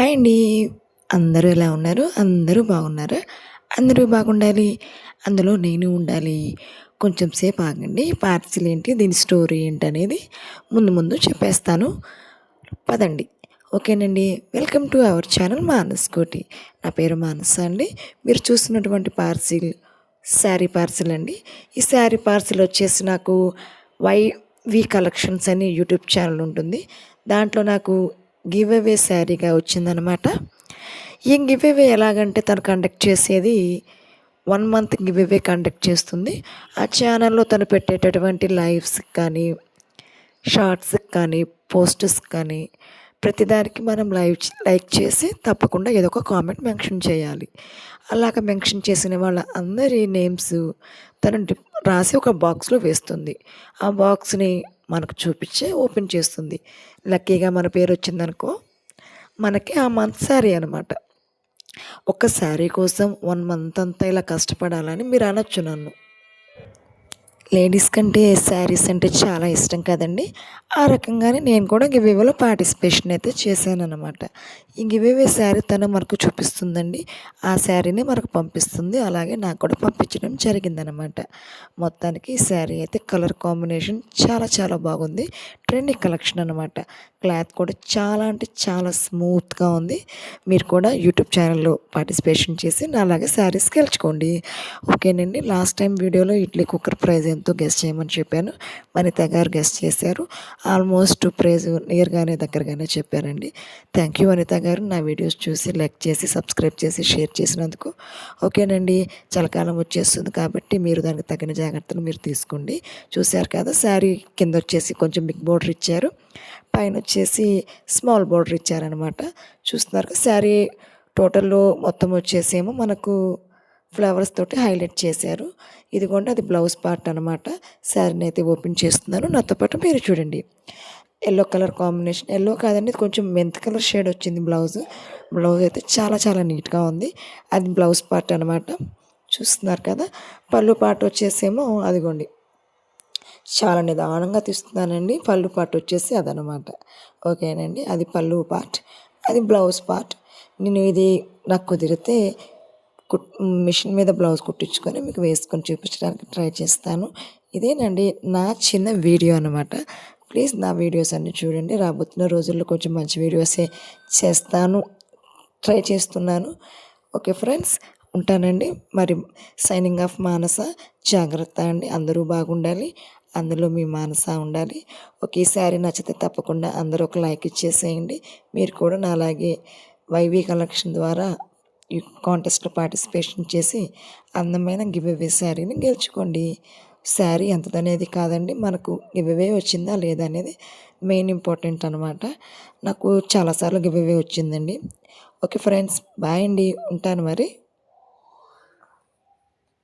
Hi అండి. అందరూ ఎలా ఉన్నారు? అందరూ బాగున్నారు? అందరూ బాగుండాలి. అందులో నేను ఉండాలి. కొంచెం సేపు ఆగండి. పార్సిల్ ఏంటి? దీని స్టోరీ ఏంటి అనేది ముందు ముందు చెప్పేస్తాను. పదండి. ఓకేనండి. Welcome to our channel Manas Koti. నా పేరు మానస అండి. మీరు చూస్తున్నటువంటి పార్సిల్ శారీ పార్సిల్ అండి. ఈ శారీ పార్సిల్ వచ్చేసి నాకు వై వి కలెక్షన్స్ అని యూట్యూబ్ ఛానల్ ఉంటుంది. దాంట్లో నాకు గివ్ అవే శారీగా వచ్చిందనమాట. ఈ గివ్ అవే ఎలాగంటే తను కండక్ట్ చేసేది one month give away conduct చేస్తుంది. ఆ ఛానల్లో తను పెట్టేటటువంటి లైవ్స్ కానీ షార్ట్స్ కానీ పోస్టర్స్ కానీ ప్రతిదానికి మనం లైవ్ లైక్ చేసి తప్పకుండా ఏదో ఒక కామెంట్ మెన్షన్ చేయాలి. అలాగ మెన్షన్ చేసిన వాళ్ళ అందరి నేమ్స్ తను రాసి ఒక బాక్స్లో వేస్తుంది. ఆ బాక్స్ని మనకు చూపించే ఓపెన్ చేస్తుంది. లక్కీగా మన పేరు వచ్చిందనుకో మనకి ఆ మంత్ శారీ అనమాట ఒక శారీ కోసం వన్ మంత్ అంతా ఇలా కష్టపడాలని మీరు అనొచ్చు నన్ను. లేడీస్ కంటే శారీస్ అంటే చాలా ఇష్టం కదండి. ఆ రకంగానే నేను కూడా గివేవేలో పార్టిసిపేషన్ అయితే చేశాను అనమాట ఈ గివేవే శారీ తను మనకు చూపిస్తుందండి. ఆ శారీని మనకు పంపిస్తుంది. అలాగే నాకు కూడా పంపించడం జరిగిందనమాట మొత్తానికి ఈ శారీ అయితే కలర్ కాంబినేషన్ చాలా చాలా బాగుంది. ట్రెండింగ్ కలెక్షన్ అనమాట క్లాత్ కూడా చాలా అంటే చాలా స్మూత్గా ఉంది. మీరు కూడా యూట్యూబ్ ఛానల్లో పార్టిసిపేషన్ చేసి నాలాగే శారీస్ గెలుచుకోండి. ఓకేనండి లాస్ట్ టైం వీడియోలో ఇడ్లీ కుక్కర్ ప్రైజ్ ఎంతో గెస్ట్ చేయమని చెప్పాను. వనిత గారు గెస్ట్ చేశారు. ఆల్మోస్ట్ ప్రైజ్ నియర్గానే దగ్గరగానే చెప్పారండి. థ్యాంక్ యూ వనిత గారు. నా వీడియోస్ చూసి లైక్ చేసి సబ్స్క్రైబ్ చేసి షేర్ చేసినందుకు ఓకేనండి. చలికాలం వచ్చేస్తుంది కాబట్టి మీరు దానికి తగిన జాగ్రత్తలు మీరు తీసుకోండి. చూశారు కదా శారీ కింద వచ్చేసి కొంచెం బిగ్ బోర్డర్ ఇచ్చారు. పైన వచ్చేసి స్మాల్ బోర్డర్ ఇచ్చారనమాట చూస్తున్నారు శారీ టోటల్లో మొత్తం వచ్చేసేమో మనకు ఫ్లవర్స్ తోటి హైలైట్ చేశారు. ఇదిగోండి అది బ్లౌజ్ పార్ట్ అనమాట శారీని అయితే ఓపెన్ చేస్తున్నాను. నాతో పాటు మీరు చూడండి. Yellow colour combination. ఎల్లో కాదండి కొంచెం మెంత్ కలర్ షేడ్ వచ్చింది బ్లౌజ్. బ్లౌజ్ అయితే చాలా చాలా నీట్గా ఉంది. అది బ్లౌజ్ పార్ట్ అనమాట చూస్తున్నారు కదా పళ్ళు పార్ట్ వచ్చేసేమో అదిగోండి. చాలా నిదానంగా తీస్తున్నానండి పళ్ళు పార్ట్ వచ్చేసి అదనమాట. ఓకేనండి? అది పళ్ళు పార్ట్. అది బ్లౌజ్ పార్ట్. నేను ఇది నాకు కుదిరితే కుట్ మిషన్ మీద బ్లౌజ్ కుట్టించుకొని మీకు వేసుకొని చూపించడానికి ట్రై చేస్తాను. ఇదేనండి నా చిన్న వీడియో అనమాట ప్లీజ్ నా వీడియోస్ అన్నీ చూడండి. రాబోతున్న రోజుల్లో కొంచెం మంచి వీడియోసే చేస్తాను ట్రై చేస్తున్నాను. ఓకే ఫ్రెండ్స్ ఉంటానండి. మరి సైనింగ్ ఆఫ్ మానస. జాగ్రత్త అండి. అందరూ బాగుండాలి. అందులో మీ మానస ఉండాలి. ఒకే శారీ నచ్చితే తప్పకుండా అందరూ ఒక లైక్ ఇచ్చేసేయండి. మీరు కూడా నా అలాగే వైవి కలెక్షన్ ద్వారా ఈ కాంటెస్ట్లో పార్టిసిపేషన్ చేసి అందమైన గివ్వే శారీని గెలుచుకోండి. శారీ ఎంతదనేది కాదండి. మనకు గివ్వే వచ్చిందా లేదా అనేది మెయిన్ ఇంపార్టెంట్ అనమాట నాకు చాలాసార్లు గివ్వే వచ్చిందండి. ఓకే ఫ్రెండ్స్ బాయ్ అండి. ఉంటాను మరి.